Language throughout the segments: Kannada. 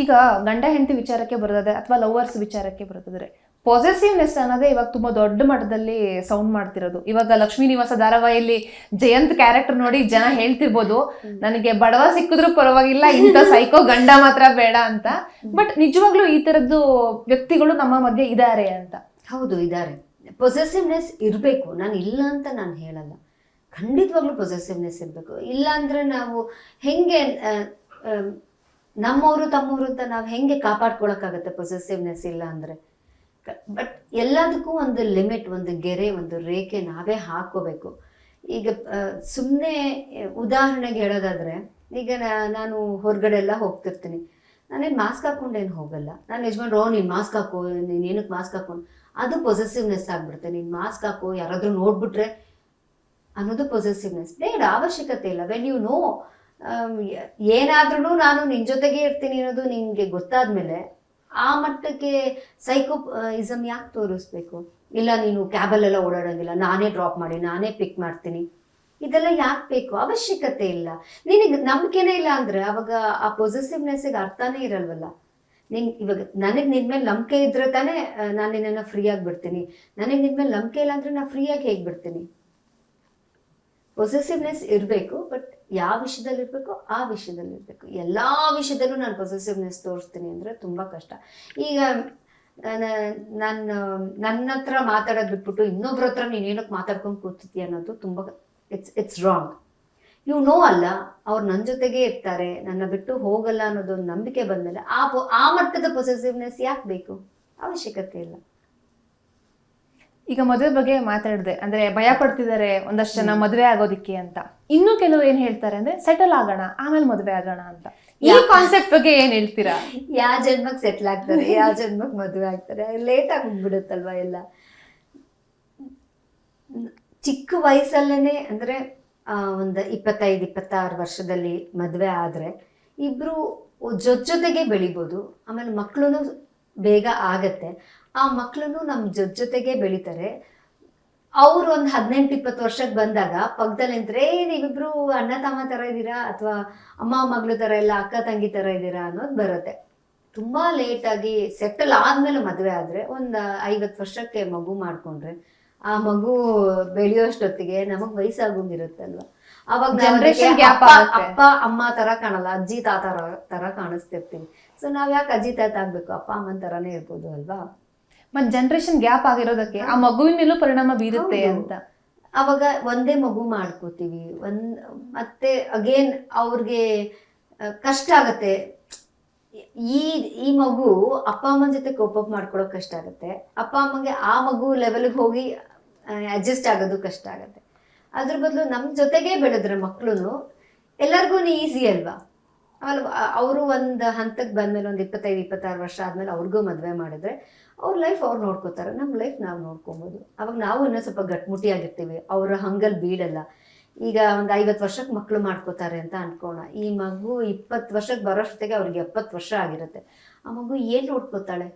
ಈಗ ಗಂಡ ಹೆಂಡತಿ ವಿಚಾರಕ್ಕೆ ಬರೋದಾದ್ರೆ ಅಥವಾ ಲವರ್ಸ್ ವಿಚಾರಕ್ಕೆ ಬರೋದಾದ್ರೆ ಪಾಸಿಟಿವ್ನೆಸ್ ಅನ್ನೋದೇ ಇವಾಗ ತುಂಬಾ ದೊಡ್ಡ ಮಟ್ಟದಲ್ಲಿ ಸೌಂಡ್ ಮಾಡ್ತಿರೋದು. ಇವಾಗ ಲಕ್ಷ್ಮೀ ನಿವಾಸ ಧಾರಾವಾಹಿಯಲ್ಲಿ ಜಯಂತ್ ಕ್ಯಾರೆಕ್ಟರ್ ನೋಡಿ ಜನ ಹೇಳ್ತಿರ್ಬೋದು ನನಗೆ ಬಡವ ಸಿಕ್ಕಿದ್ರು ಪರವಾಗಿಲ್ಲ ಇಂಥ ಸೈಕೋ ಗಂಡ ಮಾತ್ರ ಬೇಡ ಅಂತ. ಬಟ್ ನಿಜವಾಗ್ಲೂ ಈ ತರದ್ದು ವ್ಯಕ್ತಿಗಳು ನಮ್ಮ ಮಧ್ಯೆ ಇದ್ದಾರೆ ಅಂತ. ಹೌದು ಇದ್ದಾರೆ ಪೊಸೆಸಿವ್ನೆಸ್ ಇರಬೇಕು. ನಾನು ಇಲ್ಲ ಅಂತ ನಾನು ಹೇಳಲ್ಲ. ಖಂಡಿತವಾಗ್ಲೂ ಪೊಸೆಸಿವ್ನೆಸ್ ಇರಬೇಕು. ಇಲ್ಲ ಅಂದರೆ ನಾವು ಹೆಂಗೆ ನಮ್ಮವರು ತಮ್ಮವರು ಅಂತ ನಾವು ಹೆಂಗೆ ಕಾಪಾಡ್ಕೊಳಕ್ಕಾಗತ್ತೆ ಪೊಸೆಸಿವ್ನೆಸ್ ಇಲ್ಲ ಅಂದ್ರೆ? ಬಟ್ ಎಲ್ಲದಕ್ಕೂ ಒಂದು ಲಿಮಿಟ್ ಒಂದು ಗೆರೆ, ಒಂದು ರೇಖೆ ನಾವೇ ಹಾಕೋಬೇಕು ಈಗ ಸುಮ್ಮನೆ ಉದಾಹರಣೆಗೆ ಹೇಳೋದಾದ್ರೆ, ಈಗ ನಾನು ಹೊರಗಡೆ ಎಲ್ಲ ಹೋಗ್ತಿರ್ತೀನಿ ನಾನೇನು ಮಾಸ್ಕ್ ಹಾಕೊಂಡೇನು ಹೋಗಲ್ಲ. ನಾನು ಯಜಮಾನ್ರು, ಓ, ನೀನು ಮಾಸ್ಕ್ ಹಾಕೋ, ನೀನು ಏನಕ್ಕೆ ಮಾಸ್ಕ್ ಹಾಕೊಂಡು ಅದು ಪೊಸೆಸಿವ್ನೆಸ್ ಆಗ್ಬಿಡುತ್ತೆ. ನೀನು ಮಾಸ್ಕ್ ಹಾಕೋ, ಯಾರಾದರೂ ನೋಡ್ಬಿಟ್ರೆ ಅನ್ನೋದು ಪೊಸೆಸಿವ್ನೆಸ್ ಬೇಡ, ಅವಶ್ಯಕತೆ ಇಲ್ಲ. ವೆನ್ ಯು ನೋ ಏನಾದ್ರೂ ನಾನು ನಿನ್ನ ಜೊತೆಗೆ ಇರ್ತೀನಿ ಅನ್ನೋದು ನಿಮಗೆ ಗೊತ್ತಾದ್ಮೇಲೆ ಆ ಮಟ್ಟಕ್ಕೆ ಸೈಕೋ ಇಸಮ್ ಯಾಕೆ ತೋರಿಸ್ಬೇಕು? ಇಲ್ಲ, ನೀನು ಕ್ಯಾಬಲ್ಲೆಲ್ಲ ಓಡಾಡೋಂಗಿಲ್ಲ, ನಾನೇ ಡ್ರಾಪ್ ಮಾಡಿ, ನಾನೇ ಪಿಕ್ ಮಾಡ್ತೀನಿ. ಇದೆಲ್ಲ ಯಾಕೆ ಬೇಕು? ಅವಶ್ಯಕತೆ ಇಲ್ಲ. ನಿನಗೆ ನಂಬಿಕೆನೇ ಇಲ್ಲ ಅಂದ್ರೆ ಅವಾಗ ಆ ಪೊಸೆಸಿವ್ನೆಸ್ಸಿಗೆ ಅರ್ಥನೇ ಇರಲ್ವಲ್ಲ? ನಿನ್ ಇವಾಗ ನನಗೆ ನಿನ್ನ ಮೇಲೆ ನಂಬಿಕೆ ಇದ್ರೆ ತಾನೇ ನಾನು ನಿನ್ನನ್ನು ಫ್ರೀಯಾಗಿ ಬಿಡ್ತೀನಿ. ನನಗೆ ನಿನ್ನ ಮೇಲೆ ನಂಬಿಕೆ ಇಲ್ಲ ಅಂದ್ರೆ ನಾ ಫ್ರೀಯಾಗಿ ಹೇಗೆ ಬಿಡ್ತೀನಿ? ಪೊಸೆಸಿವ್ನೆಸ್ ಇರಬೇಕು ಬಟ್ ಯಾವ ವಿಷಯದಲ್ಲಿ ಇರಬೇಕು, ಆ ವಿಷಯದಲ್ಲಿ ಇರಬೇಕು. ಎಲ್ಲ ವಿಷಯದಲ್ಲೂ ನಾನು ಪೊಸೆಸಿವ್ನೆಸ್ ತೋರಿಸ್ತೀನಿ ಅಂದರೆ ತುಂಬ ಕಷ್ಟ. ಈಗ, ನಾನು ನನ್ನ ಹತ್ರ ಮಾತಾಡೋದು ಬಿಟ್ಬಿಟ್ಟು ಇನ್ನೊಬ್ರ ಹತ್ರ ನೀನು ಏನಕ್ಕೆ ಮಾತಾಡ್ಕೊಂಡು ಕೂತಿದ್ಯ ಅನ್ನೋದು ತುಂಬ ಇಟ್ಸ್ ಇಟ್ಸ್ ರಾಂಗ್ ಇವು ನೋ ಅಲ್ಲ, ಅವ್ರು ನನ್ನ ಜೊತೆಗೆ ಇರ್ತಾರೆ, ನನ್ನ ಬಿಟ್ಟು ಹೋಗಲ್ಲ ಅನ್ನೋದೊಂದು ನಂಬಿಕೆ ಬಂದಮೇಲೆ ಆ ಆ ಮಟ್ಟದ ಪೊಸೆಸಿವ್ನೆಸ್ ಯಾಕೆ ಬೇಕು? ಅವಶ್ಯಕತೆ ಇಲ್ಲ. ಈಗ ಮದುವೆ ಬಗ್ಗೆ ಮಾತಾಡಿದೆ. ಅಂದ್ರೆ ಭಯ ಪಡ್ತಿದ್ದಾರೆ ಒಂದಷ್ಟು ಜನ ಮದುವೆ ಆಗೋದಿಕ್ಕೆ ಅಂತ. ಇನ್ನು ಕೆಲವರು ಏನ್ ಹೇಳ್ತಾರೆ ಅಂದ್ರೆ ಸೆಟಲ್ ಆಗೋಣ ಆಮೇಲೆ ಮದುವೆ ಆಗೋಣ ಅಂತ. ಈ ಕಾನ್ಸೆಪ್ಟ್ ಬಗ್ಗೆ ಏನ್ ಹೇಳ್ತೀರಾ? ಯಾವ ಜನ್ಮಕ್ ಸೆಟ್ಲ್ ಆಗ್ತಾರೆ ಯಾವ ಜನ್ಮಕ್ ಮದುವೆ ಆಗ್ತಾರೆ. ಲೇಟ್ ಆಗಿ ಹೋಗ್ಬಿಡುತ್ತಲ್ವಾ ಎಲ್ಲ? ಚಿಕ್ಕ ವಯಸ್ಸಲ್ಲೇನೆ ಅಂದ್ರೆ ಆ, ಒಂದು ಇಪ್ಪತ್ತೈದು ಇಪ್ಪತ್ತಾರು ವರ್ಷದಲ್ಲಿ ಮದುವೆ ಆದ್ರೆ ಇಬ್ರು ಜೊತೆ ಜೊತೆಗೆ ಬೆಳಿಬೋದು. ಆಮೇಲೆ ಮಕ್ಕಳು ಬೇಗ ಆಗತ್ತೆ. ಆ ಮಕ್ಕಳು ನಮ್ಮ ಜೊ ಜೊತೆಗೆ ಬೆಳಿತಾರೆ. ಅವ್ರು ಒಂದು ಹದಿನೆಂಟು ಇಪ್ಪತ್ತು ವರ್ಷಕ್ಕೆ ಬಂದಾಗ ಪಕ್ಕದಲ್ಲಿ ನಿಂತ್ರೆ ಏ ನೀವಿಬ್ರು ಅಣ್ಣ ತಮ್ಮ ಥರ ಇದ್ದೀರಾ? ಅಥವಾ ಅಮ್ಮ ಮಗಳು ಥರ ಇಲ್ಲ ಅಕ್ಕ ತಂಗಿ ಥರ ಇದ್ದೀರಾ? ಅನ್ನೋದು ಬರುತ್ತೆ. ತುಂಬ ಲೇಟಾಗಿ ಸೆಟಲ್ ಆದಮೇಲೆ ಮದುವೆ ಆದರೆ ಒಂದು ಐವತ್ತು ವರ್ಷಕ್ಕೆ ಮಗು ಮಾಡಿಕೊಂಡ್ರೆ ಆ ಮಗು ಬೆಳೆಯೋಷ್ಟೊತ್ತಿಗೆ ನಮಗೆ ವಯಸ್ಸಾಗೋಂಗಿರುತ್ತಲ್ವ ಅವಾಗ ಜನರೇಷನ್ ಗ್ಯಾಪ್. ಅಪ್ಪ ಅಮ್ಮ ತರ ಕಾಣಲ್ಲ ಅಜ್ಜಿ ತಾತ ತರ ಕಾಣಿಸ್ತಿರ್ತೀವಿ. ಸೊ ನಾವ್ ಯಾಕೆ ಅಜ್ಜಿ ತಾತ ಆಗ್ಬೇಕು ಅಪ್ಪ ಅಮ್ಮನ ತರಾನೇ ಇರ್ಬೋದು ಅಲ್ವಾ? ಮತ್ ಜನರೇಷನ್ ಗ್ಯಾಪ್ ಆಗಿರೋದಕ್ಕೆ ಆ ಮಗುವಿನ ಮೇಲೂ ಪರಿಣಾಮ ಬೀರುತ್ತೆ ಅಂತ. ಅವಾಗ ಒಂದೇ ಮಗು ಮಾಡ್ಕೋತೀವಿ. ಒಂದ್ ಮತ್ತೆ ಅಗೇನ್ ಅವ್ರಿಗೆ ಕಷ್ಟ ಆಗತ್ತೆ. ಈ ಈ ಮಗು ಅಪ್ಪ ಅಮ್ಮನ ಜೊತೆ ಕೋಪಪ್ ಮಾಡ್ಕೊಳಕ್ ಕಷ್ಟ ಆಗುತ್ತೆ. ಅಪ್ಪ ಅಮ್ಮಗೆ ಆ ಮಗು ಲೆವೆಲ್ಗೆ ಹೋಗಿ ಅಡ್ಜಸ್ಟ್ ಆಗೋದು ಕಷ್ಟ ಆಗುತ್ತೆ. ಅದ್ರ ಬದಲು ನಮ್ಮ ಜೊತೆಗೆ ಬೆಳೆದ್ರೆ ಮಕ್ಕಳು ಎಲ್ಲರಿಗೂ ಈಸಿ ಅಲ್ವಾ? ಆಮೇಲೆ ಅವರು ಒಂದು ಹಂತಕ್ಕೆ ಬಂದಮೇಲೆ ಒಂದು ಇಪ್ಪತ್ತೈದು, ಇಪ್ಪತ್ತಾರು ವರ್ಷ ಆದಮೇಲೆ ಅವ್ರಿಗೂ ಮದುವೆ ಮಾಡಿದ್ರೆ ಅವ್ರ ಲೈಫ್ ಅವ್ರು ನೋಡ್ಕೋತಾರೆ. ನಮ್ಮ ಲೈಫ್ ನಾವು ನೋಡ್ಕೊಬೋದು. ಅವಾಗ ನಾವು ಇನ್ನೂ ಸ್ವಲ್ಪ ಗಟ್ಮುಟ್ಟಿಯಾಗಿರ್ತೀವಿ ಅವರ ಹಂಗಲ್ ಬೀಳಲ್ಲ. ಈಗ ಒಂದು ಐವತ್ತು ವರ್ಷಕ್ಕೆ ಮಕ್ಕಳು ಮಾಡ್ಕೋತಾರೆ ಅಂತ ಅನ್ಕೋಣ. ಈ ಮಗು ಇಪ್ಪತ್ತು ವರ್ಷಕ್ಕೆ ಬರೋಷ್ಟೊತ್ತಿಗೆ ಅವ್ರಿಗೆ ಎಪ್ಪತ್ತು ವರ್ಷ ಆಗಿರುತ್ತೆ. ಆ ಮಗು ಏನು ನೋಡ್ಕೋತಾಳೆ?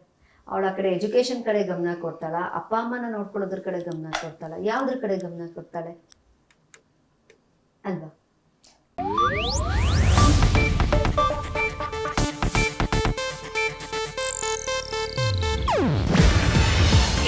ಅವಳ ಆ ಕಡೆ ಎಜುಕೇಷನ್ ಕಡೆ ಗಮನ ಕೊಡ್ತಾಳ? ಅಪ್ಪ, ಅಮ್ಮನ ನೋಡ್ಕೊಳ್ಳೋದ್ರ ಕಡೆ ಗಮನ ಕೊಡ್ತಾಳ? ಯಾವ್ದ್ರ ಕಡೆ ಗಮನ ಕೊಡ್ತಾಳೆ? ಅಲ್ವಾ?